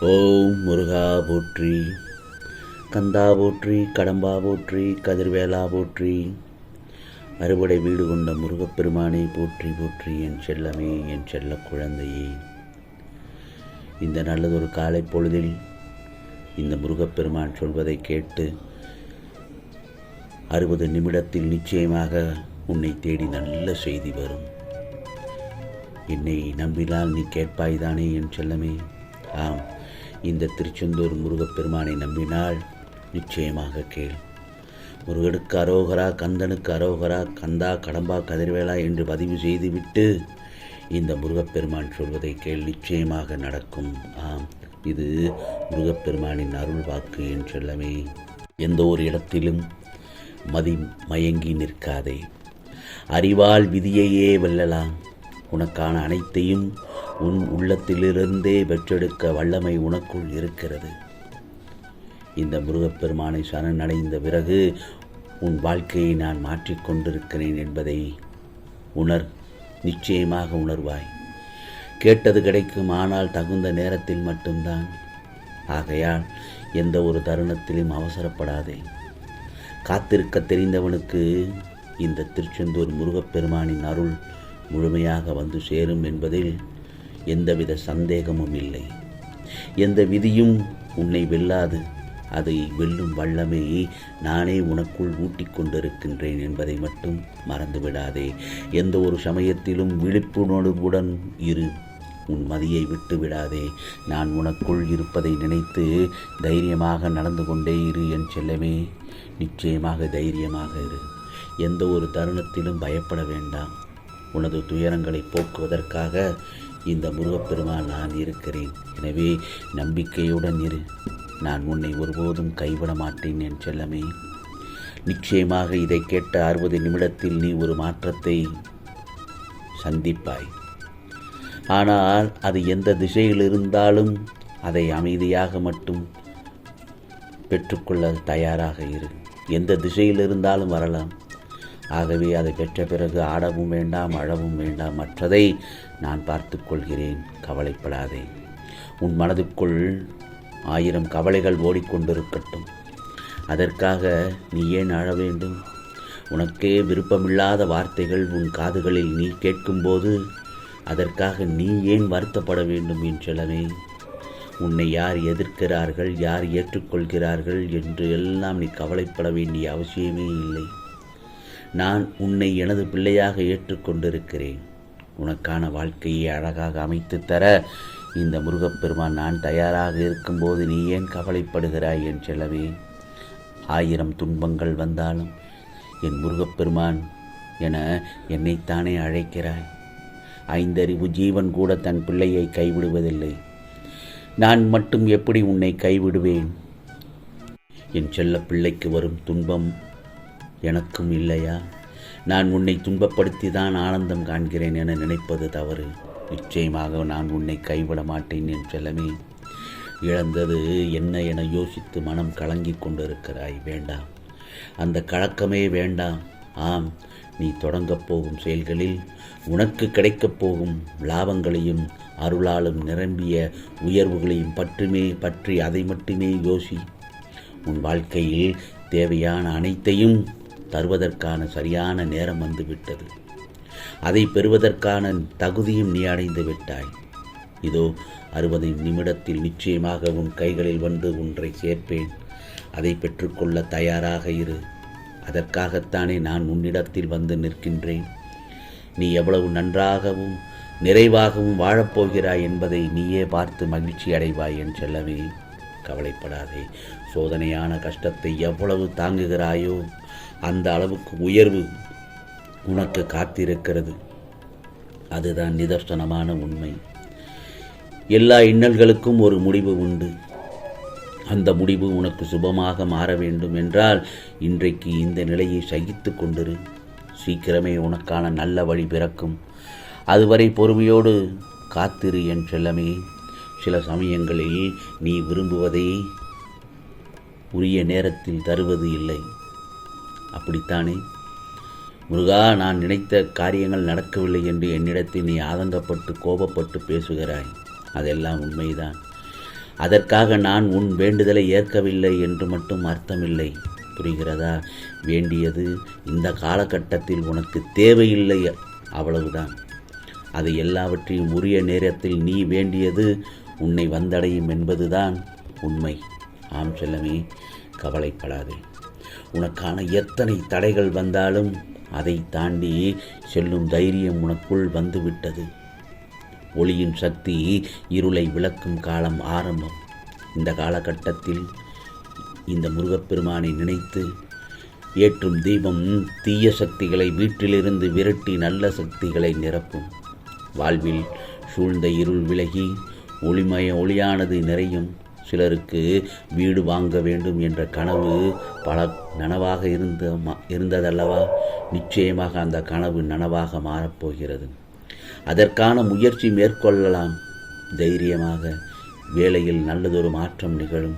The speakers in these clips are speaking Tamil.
ஓம் முருகா போற்றி கந்தா போற்றி கடம்பா போற்றி கதிர்வேலா போற்றி அறுவடை வீடு கொண்ட முருகப்பெருமானை போற்றி போற்றி என் செல்லமே என் செல்ல குழந்தையே. இந்த நல்லதொரு காலை பொழுதில் இந்த முருகப்பெருமான் சொல்வதை கேட்டு அறுபது நிமிடத்தில் நிச்சயமாக உன்னை தேடி நல்ல செய்தி வரும். என்னை நம்பினால் நீ கேட்பாய்தானே என் செல்லமே? ஆம். இந்த திருச்செந்தூர் முருகப்பெருமானை நம்பினால்? நிச்சயமாக கேள். முருகனுக்கு அரோகரா கந்தனுக்கு அரோகரா கந்தா கடம்பா கதிர்வேலா என்று பதிவு செய்துவிட்டு இந்த முருகப்பெருமான் சொல்வதை கேள். நிச்சயமாக நடக்கும். ஆம் இது முருகப்பெருமானின் அருள் வாக்கு என்றெல்லாமே எந்த ஒரு இடத்திலும் மதி மயங்கி நிற்காதே. அறிவால் விதியையே வெல்லலாம். உனக்கான அனைத்தையும் உன் உள்ளத்திலிருந்தே பெற்றெடுக்க வல்லமை உனக்குள் இருக்கிறது. இந்த முருகப்பெருமானை சரணடைந்த பிறகு உன் வாழ்க்கையை நான் மாற்றிக்கொண்டிருக்கிறேன் என்பதை உணர் நிச்சயமாக உணர்வாய். கேட்டது கிடைக்கும் ஆனால் தகுந்த நேரத்தில் மட்டும்தான். ஆகையால் எந்த ஒரு தருணத்திலும் அவசரப்படாதே. காத்திருக்க தெரிந்தவனுக்கு இந்த திருச்செந்தூர் முருகப்பெருமானின் அருள் முழுமையாக வந்து சேரும் என்பதில் எந்தவித சந்தேகமும் இல்லை. எந்த விதியும் உன்னை வெல்லாது அதை வெல்லும் வல்லமே நானே உனக்குள் ஊட்டிக் கொண்டிருக்கின்றேன் என்பதை மட்டும் மறந்துவிடாதே. எந்த ஒரு சமயத்திலும் விழிப்புணர்வுடன் இரு உன் மதியை விட்டு விடாதே. நான் உனக்குள் இருப்பதை நினைத்து தைரியமாக நடந்து கொண்டே இரு என் செல்லமே. நிச்சயமாக தைரியமாக இரு. எந்த ஒரு தருணத்திலும் பயப்பட வேண்டாம். உனது துயரங்களை போக்குவதற்காக இந்த முருகப்பெருமான் நான் இருக்கிறேன். எனவே நம்பிக்கையுடன் இரு. நான் உன்னை ஒருபோதும் கைவிட மாட்டேன் என் செல்லமே. நிச்சயமாக இதை கேட்ட அறுபது நிமிடத்தில் நீ ஒரு மாற்றத்தை சந்திப்பாய். ஆனால் அது எந்த திசையில் இருந்தாலும் அதை அமைதியாக மட்டும் பெற்றுக்கொள்ள தயாராக இரு. எந்த திசையில் இருந்தாலும் வரலாம். ஆகவே அதை பெற்ற பிறகு ஆடவும் வேண்டாம் அழவும் வேண்டாம். மற்றதை நான் பார்த்து கொள்கிறேன் கவலைப்படாதே. உன் மனதுக்குள் ஆயிரம் கவலைகள் ஓடிக்கொண்டிருக்கட்டும். அதற்காக நீ ஏன் அழ வேண்டும்? உனக்கே விருப்பமில்லாத வார்த்தைகள் உன் காதுகளில் நீ கேட்கும்போது அதற்காக நீ ஏன் வருத்தப்பட வேண்டும் என்றளவே உன்னை யார் எதிர்க்கிறார்கள் யார் ஏற்றுக்கொள்கிறார்கள் என்று எல்லாம் நீ கவலைப்பட வேண்டிய அவசியமே இல்லை. நான் உன்னை எனது பிள்ளையாக ஏற்றுக்கொண்டிருக்கிறேன். உனக்கான வாழ்க்கையை அழகாக அமைத்து தர இந்த முருகப்பெருமான் நான் தயாராக இருக்கும்போது நீ ஏன் கவலைப்படுகிறாய் என் செல்லவே ஆயிரம் துன்பங்கள் வந்தாலும் என் முருகப்பெருமான் என என்னைத்தானே அழைக்கிறாய். ஐந்தறிவு ஜீவன் கூட தன் பிள்ளையை கைவிடுவதில்லை. நான் மட்டும் எப்படி உன்னை கைவிடுவேன்? என் செல்ல பிள்ளைக்கு வரும் துன்பம் எனக்கும் இல்லையா? நான் உன்னை துன்பப்படுத்தி தான் ஆனந்தம் காண்கிறேன் என நினைப்பது தவறு. நிச்சயமாக நான் உன்னை கைவிட மாட்டேன் என் செல்லமே. இழந்தது என்ன என யோசித்து மனம் கலங்கிக் கொண்டிருக்கிறாய் வேண்டாம் அந்த கலக்கமே வேண்டாம் ஆம் நீ தொடங்கப் போகும் செயல்களில் உனக்கு கிடைக்கப் போகும் லாபங்களையும் அருளாலும் நிரம்பிய உயர்வுகளையும் பற்றுமே பற்றி அதை மட்டுமே யோசி. உன் வாழ்க்கையில் தேவையான அனைத்தையும் தருவதற்கான சரியான நேரம் வந்துவிட்டது. அதை பெறுவதற்கான தகுதியும் நீ அடைந்து விட்டாய். இதோ அறுபது நிமிடத்தில் நிச்சயமாக உன் கைகளில் வந்து ஒன்றை சேர்ப்பேன். அதை பெற்றுக்கொள்ள தயாராக இரு. அதற்காகத்தானே நான் உன்னிடத்தில் வந்து நிற்கின்றேன். நீ எவ்வளவு நன்றாகவும் நிறைவாகவும் வாழப்போகிறாய் என்பதை நீயே பார்த்து மகிழ்ச்சி அடைவாய் என் செல்லவே கவலைப்படாதே. சோதனையான கஷ்டத்தை எவ்வளவு தாங்குகிறாயோ அந்த அளவுக்கு உயர்வு உனக்கு காத்திருக்கிறது. அதுதான் நிதர்சனமான உண்மை. எல்லா இன்னல்களுக்கும் ஒரு முடிவு உண்டு. அந்த முடிவு உனக்கு சுபமாக மாற வேண்டும் என்றால் இன்றைக்கு இந்த நிலையை சகித்து கொண்டிரு. சீக்கிரமே உனக்கான நல்ல வழி பிறக்கும். அதுவரை பொறுமையோடு காத்திரு என் செல்லமே. சில சமயங்களில் நீ விரும்புவதை உரிய நேரத்தில் தருவது இல்லை. அப்படித்தானே? முருகா நான் நினைத்த காரியங்கள் நடக்கவில்லை என்று என்னிடத்தில் நீ ஆதங்கப்பட்டு கோபப்பட்டு பேசுகிறாய். அதெல்லாம் உண்மைதான். அதற்காக நான் உன் வேண்டுதலை ஏற்கவில்லை என்று மட்டும் அர்த்தமில்லை. புரிகிறதா? வேண்டியது இந்த காலகட்டத்தில் உனக்கு தேவையில்லை அவ்வளவுதான். அது எல்லாவற்றையும் உரிய நேரத்தில் நீ வேண்டியது உன்னை வந்தடையும் என்பதுதான் உண்மை. ஆம் செல்லமே கவலைப்படாதே. உனக்கான எத்தனை தடைகள் வந்தாலும் அதை தாண்டி செல்லும் தைரியம் உனக்குள் வந்துவிட்டது. ஒளியின் சக்தி இருளை விளக்கும் காலம் ஆரம்பம். இந்த காலகட்டத்தில் இந்த முருகப்பெருமானை நினைத்து ஏற்றும் தீபம் தீய சக்திகளை வீட்டிலிருந்து விரட்டி நல்ல சக்திகளை நிரப்பும். வாழ்வில் சூழ்ந்த இருள் விலகி ஒளிமய ஒளியானது நிறையும். சிலருக்கு வீடு வாங்க வேண்டும் என்ற கனவு பல நனவாக இருந்த இருந்ததல்லவா? நிச்சயமாக அந்த கனவு நனவாக மாறப்போகிறது. அதற்கான முயற்சி மேற்கொள்ளலாம். தைரியமாக வேலையில் நல்லதொரு மாற்றம் நிகழும்.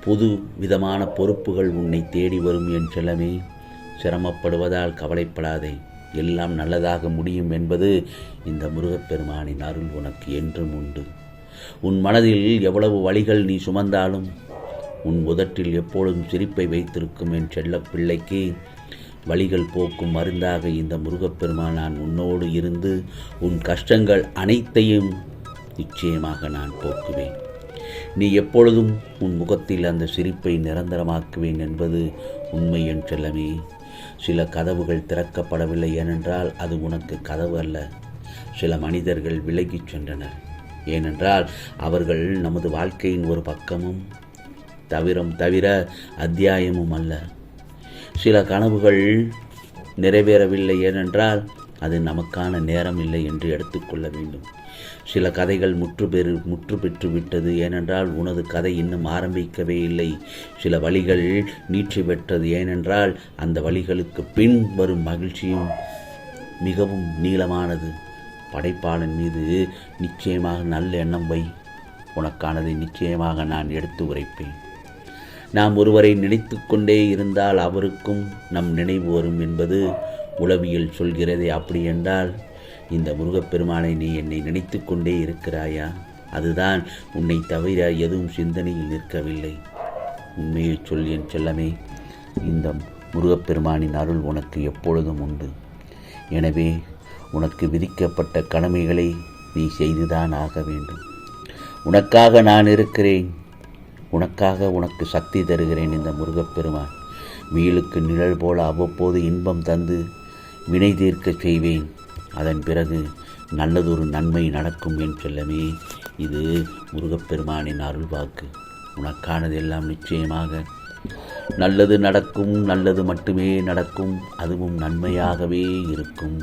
புது விதமான பொறுப்புகள் உன்னை தேடி வரும் என் செல்லமே. சிரமப்படுவதால் கவலைப்படாதே. எல்லாம் நல்லதாக முடியும் என்பது இந்த முருகப்பெருமானின் அருள் உனக்கு என்றும் உண்டு. உன் மனதில் எவ்வளவு வழிகள் நீ சுமந்தாலும் உன் உதட்டில் எப்பொழுதும் சிரிப்பை வைத்திருக்கும் என் செல்ல பிள்ளைக்கு வழிகள் போக்கும் மருந்தாக இந்த முருகப்பெருமான் நான் உன்னோடு இருந்து உன் கஷ்டங்கள் அனைத்தையும் நிச்சயமாக நான் போக்குவேன். நீ எப்பொழுதும் உன் முகத்தில் அந்த சிரிப்பை நிரந்தரமாக்குவேன் என்பது உண்மை என் செல்லமே. சில கதவுகள் திறக்கப்படவில்லை ஏனென்றால் அது உனக்கு கதவு அல்ல. சில மனிதர்கள் விலகிச் சென்றனர். ஏனென்றால் அவர்கள் நமது வாழ்க்கையின் ஒரு பக்கமும் தவிரம் தவிர அத்தியாயமும் அல்ல. சில கனவுகள் நிறைவேறவில்லை ஏனென்றால் அது நமக்கான நேரம் இல்லை என்று எடுத்துக்கொள்ள வேண்டும். சில கதைகள் முற்று பெறு முற்று பெற்று விட்டது ஏனென்றால் உனது கதை இன்னும் ஆரம்பிக்கவே இல்லை. சில வழிகள் நீட்சி பெற்றது ஏனென்றால் அந்த வழிகளுக்கு பின் வரும் மகிழ்ச்சியும் மிகவும் நீளமானது. படைப்பாளன் மீது நிச்சயமாக நல்ல எண்ணம் வை. உனக்கானதை நிச்சயமாக நான் எடுத்து உரைப்பேன். நாம் ஒருவரை நினைத்து கொண்டே இருந்தால் அவருக்கும் நம் நினைவு வரும் என்பது உளவியல் சொல்கிறதே. அப்படி என்றால் இந்த முருகப்பெருமானை நீ என்னை நினைத்து கொண்டே இருக்கிறாயா? அதுதான் உன்னை தவிர எதுவும் சிந்தனையில் நிற்கவில்லை. உண்மையை சொல் என் செல்லமே இந்த முருகப்பெருமானின் அருள் உனக்கு எப்பொழுதும் உண்டு. எனவே உனக்கு விதிக்கப்பட்ட கடமைகளை நீ செய்துதான் ஆக வேண்டும். உனக்காக நான் இருக்கிறேன். உனக்காக உனக்கு சக்தி தருகிறேன் இந்த முருகப்பெருமான். மீளுக்கு நிழல் போல அவ்வப்போது இன்பம் தந்து வினை தீர்க்க செய்வேன். அதன் பிறகு நல்லதொரு நன்மை நடக்கும் என் செல்லமே. இது முருகப்பெருமானின் அருள்வாக்கு. உனக்கானது எல்லாம் நிச்சயமாக நல்லது நடக்கும் நல்லது மட்டுமே நடக்கும் அதுவும் நன்மையாகவே இருக்கும்.